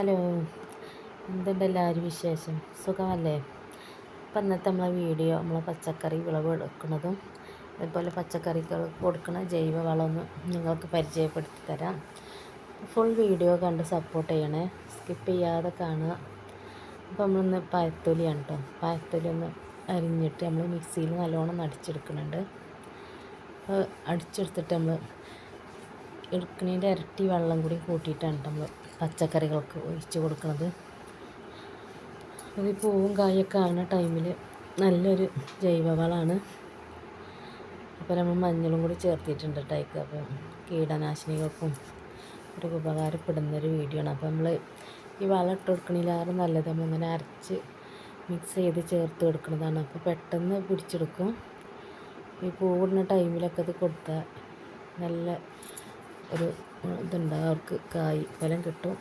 Hello എന്തുണ്ട് എല്ലാവരും വിശേഷം? സുഖമല്ലേ? അപ്പം ഇന്നത്തെ നമ്മളെ വീഡിയോ നമ്മൾ പച്ചക്കറി വിളവ് എടുക്കുന്നതും അതുപോലെ പച്ചക്കറികൾ കൊടുക്കുന്ന ജൈവ വളമൊന്ന് നിങ്ങൾക്ക് പരിചയപ്പെടുത്തി തരാം. ഫുൾ വീഡിയോ കണ്ട് സപ്പോർട്ട് ചെയ്യണേ. സ്കിപ്പ് ചെയ്യാതെ കാണുക. അപ്പോൾ നമ്മളൊന്ന് പഴത്തൊലിയാണ് കേട്ടോ പഴത്തൊലി ഒന്ന് അരിഞ്ഞിട്ട് നമ്മൾ മിക്സിയിൽ നല്ലോണം അടിച്ചെടുക്കുന്നുണ്ട് അപ്പോൾ അടിച്ചെടുത്തിട്ട് നമ്മൾ എടുക്കുന്നതിന്റെ ഇരട്ടി വെള്ളം കൂടി കൂട്ടിയിട്ടാണ് നമ്മൾ പച്ചക്കറികൾക്ക് ഒഴിച്ച് കൊടുക്കുന്നത് അത് പൂവും കായൊക്കെ ആകുന്ന ടൈമിൽ നല്ലൊരു ജൈവവളമാണ് അപ്പോൾ നമ്മൾ മഞ്ഞളും കൂടി ചേർത്തിട്ടുണ്ട് ടൈക്ക് അപ്പോൾ കീടനാശിനികൾക്കും ഒരു ഉപകാരപ്പെടുന്നൊരു വീഡിയോ ആണ്. അപ്പോൾ നമ്മൾ ഈ വളം ഇട്ട് കൊടുക്കണില്ലാതെ നല്ലത്. നമ്മളിങ്ങനെ അരച്ച് മിക്സ് ചെയ്ത് ചേർത്ത് കൊടുക്കുന്നതാണ് അപ്പോൾ പെട്ടെന്ന് പിടിച്ചെടുക്കും. ഈ പൂവിടുന്ന ടൈമിലൊക്കെ അത് കൊടുത്താൽ നല്ല ഒരു ഇതുണ്ടാകും അവർക്ക് കായ് ഫലം കിട്ടും.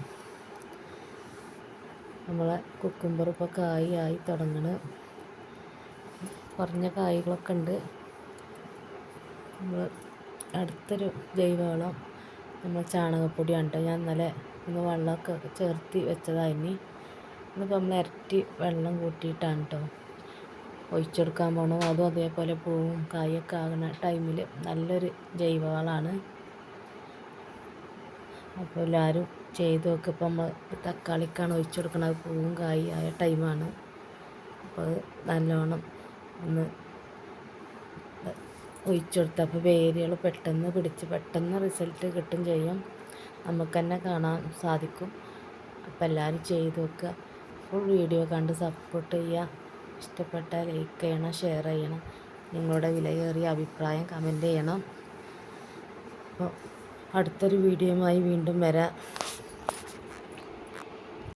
നമ്മളെ കുക്കുംബർ ഇപ്പോൾ കായ് ആയി തുടങ്ങണ്. കുറഞ്ഞ കായ്കളൊക്കെ ഉണ്ട്. നമ്മൾ അടുത്തൊരു ജൈവവളം നമ്മൾ ചാണകപ്പൊടിയാണ് കേട്ടോ. ഞാൻ ഇന്നലെ ഒന്ന് വെള്ളമൊക്കെ ചേർത്തി വെച്ചതായിരുന്നു ഇന്നിപ്പോൾ നമ്മൾ ഇരട്ടി വെള്ളം കൂട്ടിയിട്ടാണ് കേട്ടോ. ഒഴിച്ചെടുക്കാൻ പോകണം അതും അതേപോലെ പൂവും കായൊക്കെ ആകുന്ന ടൈമിൽ നല്ലൊരു ജൈവവളമാണ് അപ്പോൾ എല്ലാവരും ചെയ്ത് നോക്കുക നമ്മൾ തക്കാളിക്കാണ് ഒഴിച്ചു കൊടുക്കുന്നത് പൂവും കായി ആയ ടൈമാണ്. അപ്പോൾ നല്ലോണം ഒന്ന് ഒഴിച്ചു കൊടുത്ത അപ്പോൾ വേരുകൾ പെട്ടെന്ന് പിടിച്ച് പെട്ടെന്ന് റിസൾട്ട് കിട്ടും ചെയ്യും. നമുക്ക് തന്നെ കാണാൻ സാധിക്കും. അപ്പോൾ എല്ലാവരും ചെയ്ത് നോക്കുക. ഫുൾ വീഡിയോ കണ്ട് സപ്പോർട്ട് ചെയ്യുക. ഇഷ്ടപ്പെട്ട ലൈക്ക് ചെയ്യണം ഷെയർ ചെയ്യണം. നിങ്ങളുടെ വിലയേറിയ അഭിപ്രായം കമന്റ് ചെയ്യണം. അപ്പോൾ അടുത്തൊരു വീഡിയോയുമായി വീണ്ടും വരാം.